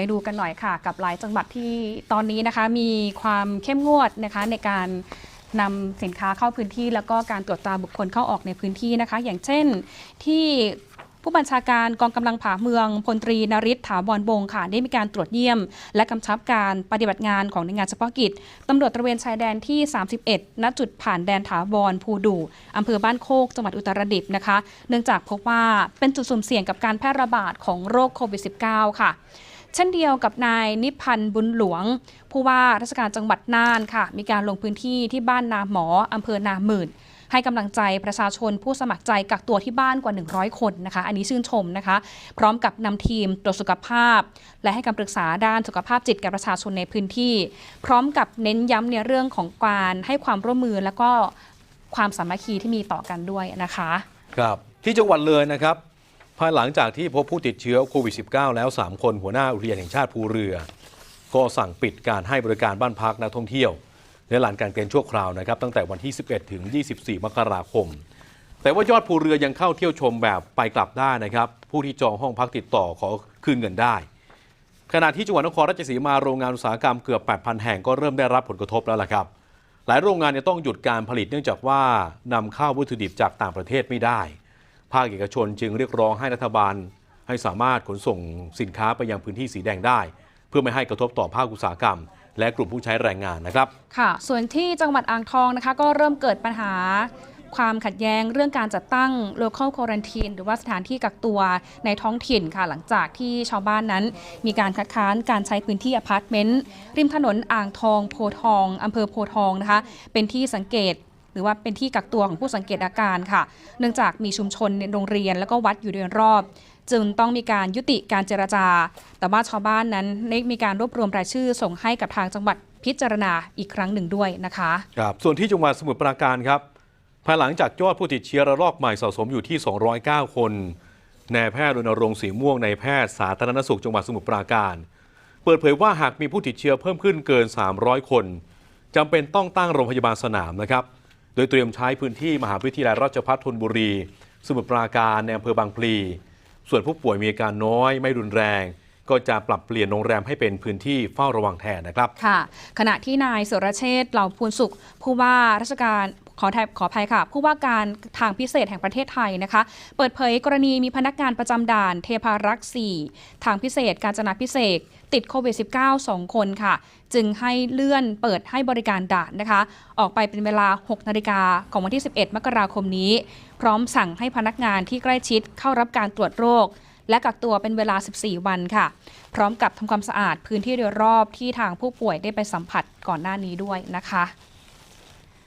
ไปดูกันหน่อยค่ะ กับหลายจังหวัดที่ตอนนี้นะคะมีความเข้มงวดนะคะในการนำสินค้าเข้าพื้นที่ แล้วก็การตรวจตราบุคคลเข้าออกในพื้นที่นะคะ อย่างเช่นที่ผู้บัญชาการกองกำลังผาเมืองพลตรีนริศถาวรวงค่ะ ได้มีการตรวจเยี่ยม และกำชับการปฏิบัติงานของในงานเฉพาะกิจตำรวจตระเวนชายแดนที่ 31 ณ จุดผ่านแดนถาวรภูดูอำเภอบ้านโคก จังหวัดอุตรดิตถ์นะคะ เนื่องจากพบว่าเป็นจุดสุ่มเสี่ยงกับการแพร่ระบาดของโรคโควิด -19 ค่ะ เช่นเดียวกับนายนิพันธ์บุญหลวง ผู้ว่าราชการจังหวัดน่านค่ะ มีการลงพื้นที่ที่บ้านนาหมออำเภอนาหมื่น ให้กำลังใจประชาชนผู้สมัครใจกักตัวที่บ้านกว่า 100 คนนะคะ อันนี้ชื่นชมนะคะ พร้อมกับนำทีมตรวจสุขภาพ และให้คำปรึกษาด้านสุขภาพจิตแก่ประชาชนในพื้นที่ พร้อมกับเน้นย้ำในเรื่องของการให้ความร่วมมือแล้วก็ความสามัคคีที่มีต่อกันด้วยนะคะ ครับ ที่จังหวัดเลยนะครับ ภายหลังจากที่พบผู้ติดเชื้อโควิด -19 แล้ว 3 คนหัวหน้าอุทยานแห่งชาติภูเรือ ก็สั่งปิดการให้บริการบ้านพักนักท่องเที่ยวในลานการเกณฑ์ชั่วคราวนะครับ ตั้งแต่วันที่ 11 ถึง 24 มกราคม แต่ว่ายอดภูเรือยังเข้าเที่ยวชมแบบไปกลับได้นะครับ ผู้ที่จองห้องพักติดต่อขอคืนเงินได้ ขณะที่จังหวัดนครราชสีมาโรงงานอุตสาหกรรมเกือบ 8,000 แห่งก็เริ่มได้รับผลกระทบแล้วล่ะครับ หลายโรงงานเนี่ยต้องหยุดการผลิตเนื่องจากว่านำเข้าวัตถุดิบจากต่างประเทศไม่ได้ ภาคเอกชนจึงเรียกร้องให้รัฐบาล ให้สามารถขนส่งสินค้าไปยังพื้นที่สีแดงได้ เพื่อไม่ให้กระทบต่อภาคอุตสาหกรรม และกลุ่มผู้ใช้แรงงานนะครับ ค่ะ ส่วนที่จังหวัดอ่างทองนะคะก็เริ่มเกิดปัญหาความขัดแย้งเรื่องการจัดตั้ง local quarantine หรือว่าสถานที่กักตัวในท้องถิ่นค่ะ หลังจากที่ชาวบ้านนั้น มีการคัดค้านการใช้พื้นที่อพาร์ตเมนต์ริมถนนอ่างทองโพทองอำเภอโพทองนะคะ เป็นที่สังเกต หรือว่าเป็นที่กักตัวของผู้สังเกตอาการค่ะ เนื่องจากมีชุมชนในโรงเรียนแล้วก็วัดอยู่โดยรอบ จึงต้องมีการยุติการเจรจา แต่ว่าชาวบ้านนั้นได้มีการรวบรวมรายชื่อ ส่งให้กับทางจังหวัดพิจารณาอีกครั้งหนึ่งด้วยนะคะครับส่วนที่จังหวัดสมุทรปราการครับภายหลังจากยอดผู้ติดเชื้อระลอกใหม่สะสมอยู่ที่ 209 คนนายแพทย์รณรงค์สีม่วงในายแพทย์สาธารณสุขจังหวัดสมุทรปราการ เปิดเผยว่าหากมีผู้ติดเชื้อเพิ่มขึ้นเกิน 300 คนจำเป็นต้องตั้งโรงพยาบาลสนามนะครับ โดยเตรียมใช้พื้นที่มหาวิทยาลัยราชภัฏธนบุรี สมุทรปราการในอำเภอบางพลี ส่วนผู้ป่วยมีอาการน้อยไม่รุนแรง ก็จะปรับเปลี่ยนโรงแรมให้เป็นพื้นที่เฝ้าระวังแทนนะครับ ค่ะ ขณะที่นายสุรเชษฐ์เหล่าพูนสุข ผู้ว่าราชการขอแทบขออภัยค่ะ ผู้ว่าการทางพิเศษแห่งประเทศไทยนะคะ เปิดเผยกรณีมีพนักงานประจำด่านเทพารักษ์ 4 ทางพิเศษการจนาพิเศษติดโควิด -19 2 คนค่ะ จึงให้เลื่อนเปิดให้บริการด่านนะคะ ออกไปเป็นเวลา 6 นาฬิกาของวันที่ 11 มกราคมนี้ พร้อมสั่งให้พนักงานที่ใกล้ชิดเข้ารับการตรวจโรค และกักตัวเป็นเวลา 14 วันค่ะ พร้อมกับทำความสะอาดพื้นที่โดยรอบที่ทางผู้ป่วยได้ไปสัมผัสก่อนหน้านี้ด้วยนะคะ